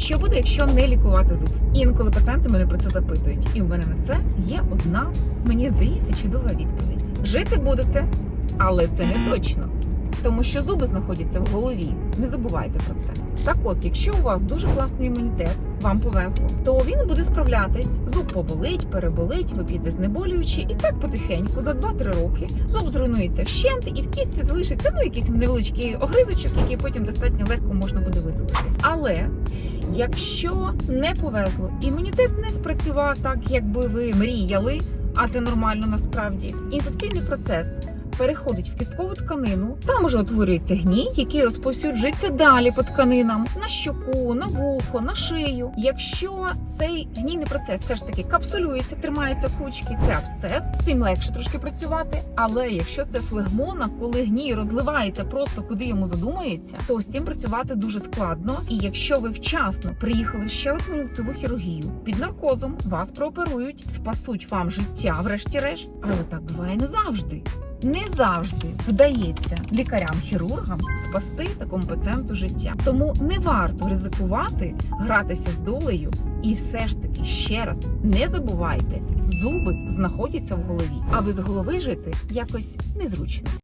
Що буде, якщо не лікувати зуб? Інколи пацієнти мене про це запитують, і в мене на це є одна, мені здається, чудова відповідь: жити будете, але це не точно. Тому що зуби знаходяться в голові. Не забувайте про це. Так от, якщо у вас дуже класний імунітет, вам повезло, то він буде справлятись. Зуб поболить, переболить, ви знеболюючи, і так потихеньку за 2-3 роки зуб зруйнується вщент, і в кістці залишиться ну якийсь невеличкий огризочок, який потім достатньо легко можна буде видалити. Але якщо не повезло, імунітет не спрацював так, якби ви мріяли, а це нормально насправді. Інфекційний процес переходить в кісткову тканину. Там уже утворюється гній, який розповсюджується далі по тканинам на щоку, на вухо, на шию. Якщо цей гнійний процес все ж таки капсулюється, тримається кучки, це абсцес, з цим легше трошки працювати. Але якщо це флегмона, коли гній розливається просто куди йому задумається, то з цим працювати дуже складно. І якщо ви вчасно приїхали в щелепну лицеву хірургію під наркозом, вас прооперують, спасуть вам життя, врешті-решт, але так буває не завжди. Не завжди вдається лікарям-хірургам спасти такому пацієнту життя. Тому не варто ризикувати гратися з долею. І все ж таки ще раз не забувайте, зуби знаходяться в голові, а без голови жити якось незручно.